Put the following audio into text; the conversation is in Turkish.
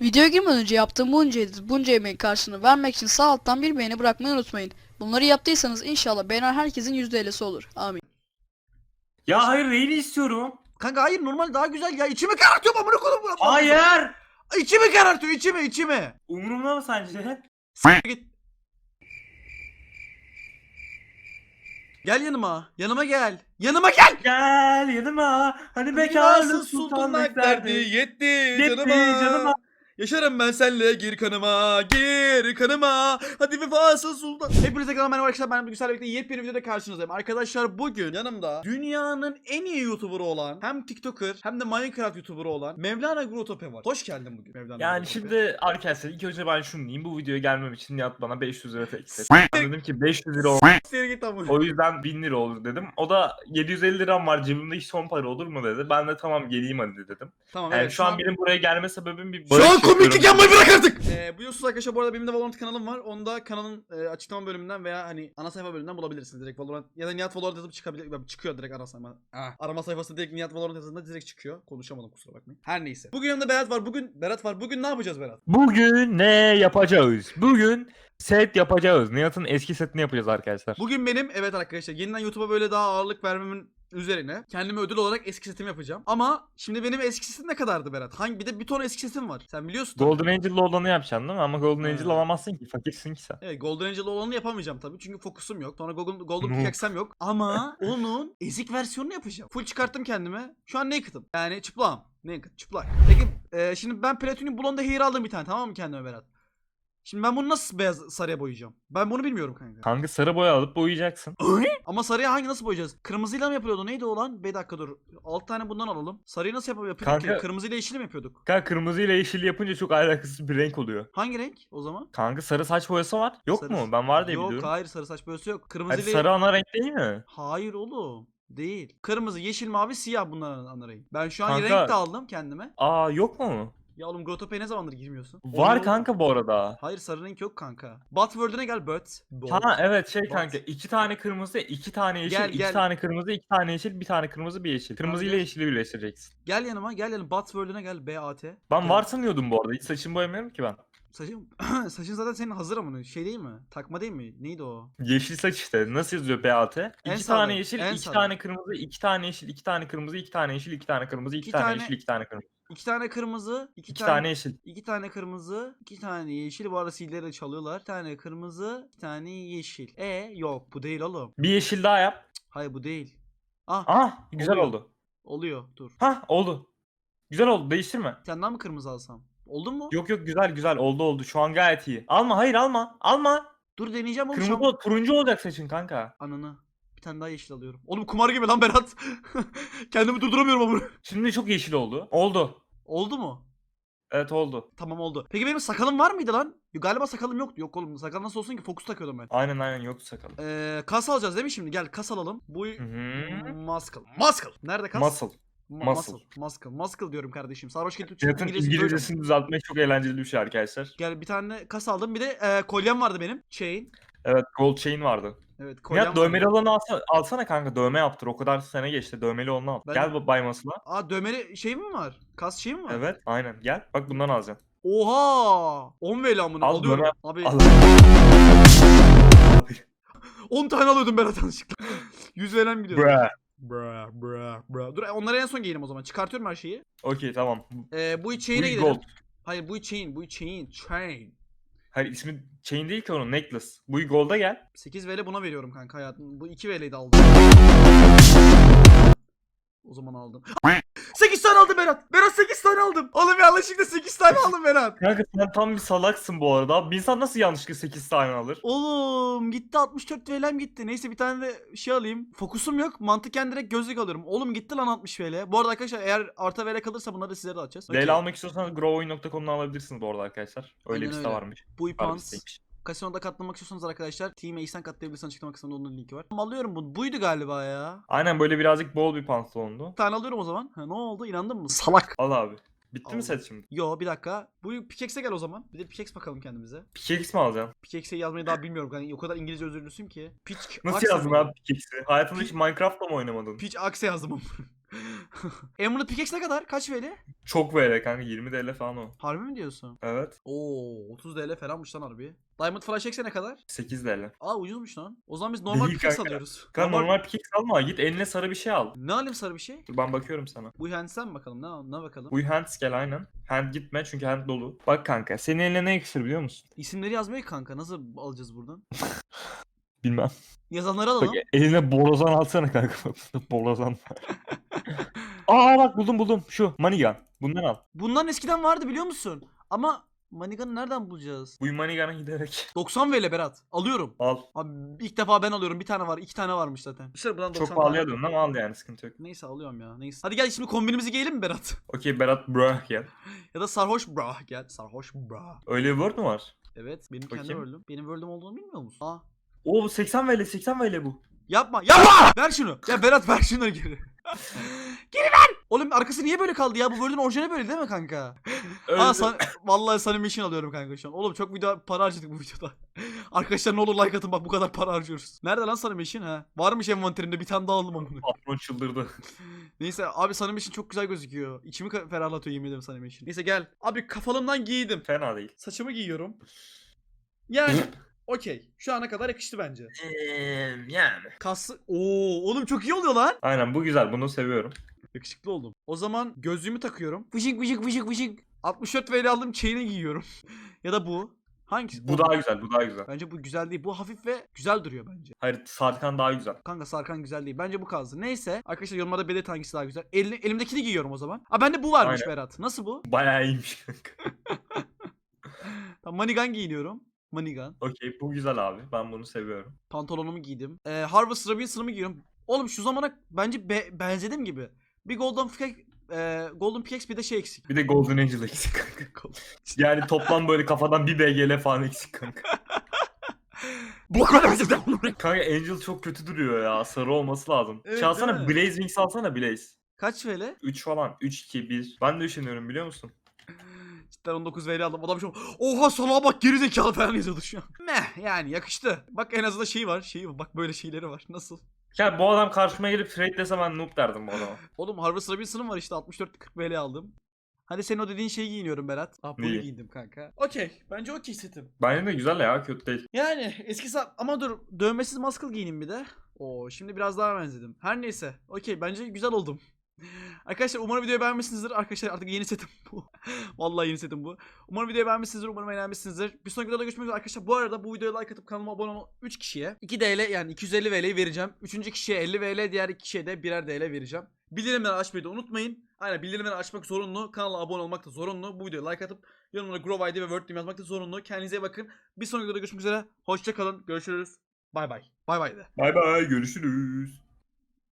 Videoya girmeden önce yaptığım bunca edit, bunca emeğin karşılığını vermek için sağ alttan bir beğeni bırakmayı unutmayın. Bunları yaptıysanız inşallah beğenen herkesin %50'si olur. Amin. Ya hayır Reyli istiyorum. Kanka hayır normal daha güzel ya. İçimi karartıyor amına bu. Hayır. İçimi karartıyor içimi içimi. Umurumda mı sence? S- git. Gel yanıma. Yanıma gel. Yanıma gel. Gel yanıma. Hani bekarlık sultanlık derdi. Yetti, Yetti canıma. canıma. Yaşarım ben senle gir kanıma gir kanıma hadi vefasız sultan. Hepinize kanalıma merhaba arkadaşlar ben Bilgisayar'la birlikte yepyeni videoda karşınızdayım. Arkadaşlar bugün yanımda dünyanın en iyi YouTuber'ı olan hem TikToker hem de Minecraft YouTuber'ı olan Mevlana Grotope var. Hoş geldin bugün Mevlana Yani Grotope. şimdi arkadaşlar ilk önce ben şunu diyeyim. Bu videoya gelmem için Nihat bana 500 lira teklif etti. Ben dedim ki 500 lira olur. Seri git ama. O yüzden 1000 lira olur dedim. O da 750 liram var cebimde hiç son para olur mu dedi. Ben de tamam geleyim hadi dedim. Tamam Yani evet şu an benim buraya gelme sebebim bir barış yapıyorum. Komiklik yapmayı bırak artık. Ee, biliyorsunuz arkadaşlar bu arada benim de Valorant kanalım var. Onu da kanalın e, açıklama bölümünden veya hani ana sayfa bölümünden bulabilirsiniz. Direkt Valorant ya da Nihat Valorant yazıp çıkabilir. Çıkıyor direkt ana sayfa. Ah, arama sayfasında direkt Nihat Valorant yazında direkt çıkıyor. Konuşamadım kusura bakmayın. Her neyse. Bugün yanımda Berat var. Bugün Berat var. Bugün ne yapacağız Berat? Bugün ne yapacağız? Bugün set yapacağız. Nihat'ın eski setini yapacağız arkadaşlar. Bugün benim evet arkadaşlar yeniden YouTube'a böyle daha ağırlık vermemin üzerine kendime ödül olarak eski setimi yapacağım. Ama şimdi benim eski setim ne kadardı Berat? Hangi bir de bir ton eski setim var. Sen biliyorsun. tabii. Golden Angel'lı olanı yapacaksın değil mi? Ama Golden He. Angel alamazsın ki. Fakirsin ki sen. Evet Golden Angel olanı yapamayacağım tabii çünkü fokusum yok. Sonra Golden, Golden Noob. Pickaxe'm yok. Ama onun ezik versiyonunu yapacağım. Full çıkarttım kendime. Şu an naked'ım. Yani çıplağım. Naked, çıplak. Peki e, şimdi ben Platinum Blonde Hair aldım bir tane tamam mı kendime Berat? Şimdi ben bunu nasıl beyaz sarıya boyayacağım? Ben bunu bilmiyorum kanka. Kanka sarı boya alıp boyayacaksın. Ama sarıya hangi nasıl boyayacağız? Kırmızıyla mı yapılıyordu? Neydi o lan? Bir dakika dur. 6 tane bundan alalım. Sarıyı nasıl yapıp yapıyorduk Kanka- ki? Kırmızıyla yeşili mi yapıyorduk? Kanka kırmızı ile yeşil yapınca çok alakasız bir renk oluyor. Hangi renk o zaman? Kanka sarı saç boyası var. Yok Sarı- mu? Ben var diye Yok biliyorum. hayır sarı saç boyası yok. Hadi Kırmızıyla... sarı ana renk değil mi? Hayır oğlum. Değil. Kırmızı, yeşil, mavi, siyah bunların ana renk. Ben şu an Kanka- renk de aldım kendime. Aa yok mu? Ya oğlum Grotopa'ya ne zamandır girmiyorsun? Var Oğlum, kanka bu arada. Hayır sarı renk yok kanka. Batword'üne gel Bot. Ha evet şey Bot. kanka iki tane kırmızı, iki tane yeşil, Gel, iki gel. tane kırmızı, iki tane yeşil, bir tane kırmızı, bir yeşil. Kırmızı ile yeşili birleştireceksin. Gel yanıma gel yanıma. Batword'üne gel B-A-T. Ben var sanıyordum bu arada. Hiç saçımı boyamıyorum ki ben. Saçın, saçın zaten senin hazır ama şey değil mi? Takma değil mi? Neydi o? Yeşil saç işte. Nasıl yazıyor BAT? En İki sağda, tane yeşil, en iki sağda. tane kırmızı, iki tane yeşil, iki tane kırmızı, iki tane yeşil, iki tane kırmızı, iki İki tane tane- yeşil, iki tane kırmızı. İki tane kırmızı, iki, İki tane, tane yeşil. iki tane kırmızı, iki tane yeşil. Bu arada silleri de çalıyorlar. Bir tane kırmızı, bir tane yeşil. E yok bu değil oğlum. Bir yeşil daha yap. Hayır bu değil. Ah Ah güzel Oluyor. oldu. oluyor. Dur. Hah oldu. Güzel oldu. Değiştirme. Bir tane daha mı kırmızı alsam? Oldu mu? Yok yok güzel güzel oldu oldu. Şu an gayet iyi. Alma hayır alma. Alma. Dur deneyeceğim oğlum. Kırmızı ol- turuncu olacak saçın kanka. Ananı. Bir tane daha yeşil alıyorum. Oğlum kumar gibi lan Berat. Kendimi durduramıyorum ama. Şimdi çok yeşil oldu. Oldu. Oldu mu? Evet oldu. Tamam oldu. Peki benim sakalım var mıydı lan? Galiba sakalım yoktu. Yok oğlum sakal nasıl olsun ki? Fokus takıyordum ben. Aynen aynen yoktu sakalı. Ee, kas alacağız değil mi şimdi? Gel kas alalım. Bu muscle. Muscle. Nerede kas? Muscle. Ma- muscle. muscle. Muscle. Diyorum kardeşim. Sarhoş gelip Cihat'ın İngilizcesini düzeltmek çok eğlenceli bir şey arkadaşlar. Gel bir tane kas aldım. Bir de e, kolyem vardı benim. Chain. Evet gold chain vardı. Evet Nihat dövmeli olanı alsana, alsana kanka dövme yaptır. O kadar sene geçti dövmeli olanı al. Ben- Gel bu Bay Muscle'a. Aa dövmeli şey mi var? Kas şey mi var? Evet aynen gel. Bak bundan alacaksın. Oha! 10 veli amına Al, alıyorum. dönem- Abi Al. 10 tane alıyordum Berat yanlışlıkla. 100 veren gidiyor. Bra bra bra. Dur onları en son giyelim o zaman. Çıkartıyorum her şeyi. Okey tamam. Ee, bu chain'e Bu gidelim. gold. Hayır bu chain, bu chain, chain. Hayır ismi chain değil ki onun necklace. Bu gold'a gel. 8 VL buna veriyorum kanka hayatım. Bu 2 VL'yi de aldım. O zaman aldım. 8 tane aldım Berat. Berat 8 tane aldım. Oğlum yanlışlıkla 8 tane aldım Berat. Kanka sen tam bir salaksın bu arada. Abi Bir insan nasıl yanlışlıkla 8 tane alır? Oğlum gitti 64 VL'm gitti. Neyse bir tane de şey alayım. Fokusum yok. Mantıken direkt gözlük alıyorum. Oğlum gitti lan 60 VL. Bu arada arkadaşlar eğer arta VL kalırsa bunları da sizlere de açacağız. Leyla almak istiyorsanız growing.com'dan alabilirsiniz bu arada arkadaşlar. Öyle Aynen bir site öyle. varmış. Bu Var bir ipans. siteymiş. Kasinoda katılmak istiyorsanız arkadaşlar Team Ace'den katlayabilirsiniz açıklama kısmında onun linki var. Ama alıyorum bunu. Buydu galiba ya. Aynen böyle birazcık bol bir pantolondu. Bir tane alıyorum o zaman. Ha, ne oldu? İnandın mı? Salak. Al abi. Bitti Aldım. mi set şimdi? Yo bir dakika. Bu pickaxe'e gel o zaman. Bir de pickaxe bakalım kendimize. Pickaxe mi alacaksın? Pickaxe'yi yazmayı daha bilmiyorum. Yani o kadar İngilizce özürlüsün ki. Pitch Nasıl yazdın abi pickaxe'i? Hayatında hiç Minecraft'la mı oynamadın? Pitch axe yazdım. Emerald Pickaxe ne kadar? Kaç VL? Çok VL kanka 20 TL falan o. Harbi mi diyorsun? Evet. Oo 30 TL falanmış lan harbi. Diamond Flash Axe ne kadar? 8 TL. Aa ucuzmuş lan. O zaman biz normal Değil pickaxe kanka. alıyoruz. Kanka normal pickaxe alma git eline sarı bir şey al. Ne alayım sarı bir şey? Dur ben bakıyorum sana. Bu hands'ten mi bakalım? Ne, ne bakalım? Bu hand gel aynen. Hand gitme çünkü hand dolu. Bak kanka senin eline ne yakışır biliyor musun? İsimleri yazmıyor ki kanka. Nasıl alacağız buradan? Bilmem. Yazanları Bak alalım. eline borazan alsana kanka. borazan. Aa bak buldum buldum. Şu Manigan. Bundan al. Bundan eskiden vardı biliyor musun? Ama Manigan'ı nereden bulacağız? Bu Manigan'a giderek. 90 VL Berat. Alıyorum. Al. Abi ilk defa ben alıyorum. Bir tane var. iki tane varmış zaten. İşte buradan 90 Çok pahalıya döndü ama al yani sıkıntı yok. Neyse alıyorum ya. Neyse. Hadi gel şimdi kombinimizi giyelim mi Berat? Okey Berat bro gel. ya da sarhoş bra gel. Sarhoş bra. Öyle bir word mu var? Evet benim kendi Bakayım. world'üm. Benim world'üm olduğunu bilmiyor musun? Aa. Oo 80 VL 80 VL bu. Yapma yapma! ver şunu. Ya Berat ver şunları geri. geri ver! Oğlum arkası niye böyle kaldı ya? Bu world'ün orijinali böyle değil mi kanka? Öyle. Aa san vallahi sana mission alıyorum kanka şu an. Oğlum çok video para harcadık bu videoda. Arkadaşlar ne olur like atın bak bu kadar para harcıyoruz. Nerede lan sana mission ha? Varmış envanterinde bir tane daha aldım onu. Patron çıldırdı. Neyse abi sana mission çok güzel gözüküyor. İçimi ferahlatıyor yemin ederim sana mission. Neyse gel. Abi kafalımdan giydim. Fena değil. Saçımı giyiyorum. Yani okey. Şu ana kadar yakıştı bence. Eee yani. Kaslı. Oo oğlum çok iyi oluyor lan. Aynen bu güzel bunu seviyorum. Yakışıklı oldum. O zaman gözlüğümü takıyorum. Vıcık vıcık vıcık vıcık. 64 VL aldım chain'i giyiyorum. ya da bu. Hangisi? Bu daha güzel bu daha güzel. Bence bu güzel değil. Bu hafif ve güzel duruyor bence. Hayır Sarkan daha güzel. Kanka Sarkan güzel değil. Bence bu kalsın. Neyse. Arkadaşlar yorumlarda belirt hangisi daha güzel. Elini, elimdekini giyiyorum o zaman. Aa bende bu varmış Aynen. Berat. Nasıl bu? Bayağı iyiymiş kanka. Tamam Manigan giyiniyorum. Manigan. Okey bu güzel abi. Ben bunu seviyorum. Pantolonumu giydim. Ee, Harvest Robinson'ımı giyiyorum. Oğlum şu zamana bence be- benzedim gibi. Bir Golden Pickaxe, e, Golden Pickaxe bir de şey eksik. Bir de Golden Angel eksik kanka. Yani toplam böyle kafadan bir BGL falan eksik kanka. Bu kadar Kanka Angel çok kötü duruyor ya. Sarı olması lazım. Evet, Çalsana? Blaze Wings alsana Blaze. Kaç VL? 3 falan. 3 2 1. Ben de düşünüyorum biliyor musun? Cidden 19 VL aldım. Adam şu oha salağa bak geri zekalı falan yazıyordu şu an. Meh yani yakıştı. Bak en azından şey var. Şeyi var. Bak böyle şeyleri var. Nasıl? Ya bu adam karşıma gelip trade dese ben noob derdim bu adama. Oğlum Harvest Robinson'ım var işte 64 40 VL aldım. Hadi senin o dediğin şeyi giyiniyorum Berat. Ah bunu Neyi? giyindim kanka. Okey. Bence okey setim. Bence de güzel ya kötü değil. Yani eski sa- ama dur dövmesiz maskıl giyineyim bir de. Oo şimdi biraz daha benzedim. Her neyse. Okey bence güzel oldum. Arkadaşlar umarım videoyu beğenmişsinizdir. Arkadaşlar artık yeni setim bu. Vallahi yeni setim bu. Umarım videoyu beğenmişsinizdir. Umarım eğlenmişsinizdir. Bir sonraki videoda görüşmek üzere arkadaşlar. Bu arada bu videoya like atıp kanalıma abone olan 3 kişiye 2 TL yani 250 VL'yi vereceğim. 3. kişiye 50 VL, diğer 2 kişiye de 1'er TL vereceğim. Bildirimleri açmayı da unutmayın. Aynen bildirimleri açmak zorunlu. Kanala abone olmak da zorunlu. Bu videoya like atıp yorumlara Grow ID ve Word Team yazmak da zorunlu. Kendinize iyi bakın. Bir sonraki videoda görüşmek üzere. Hoşça kalın. Görüşürüz. Bay bay. Bay bay de. Bay bay görüşürüz.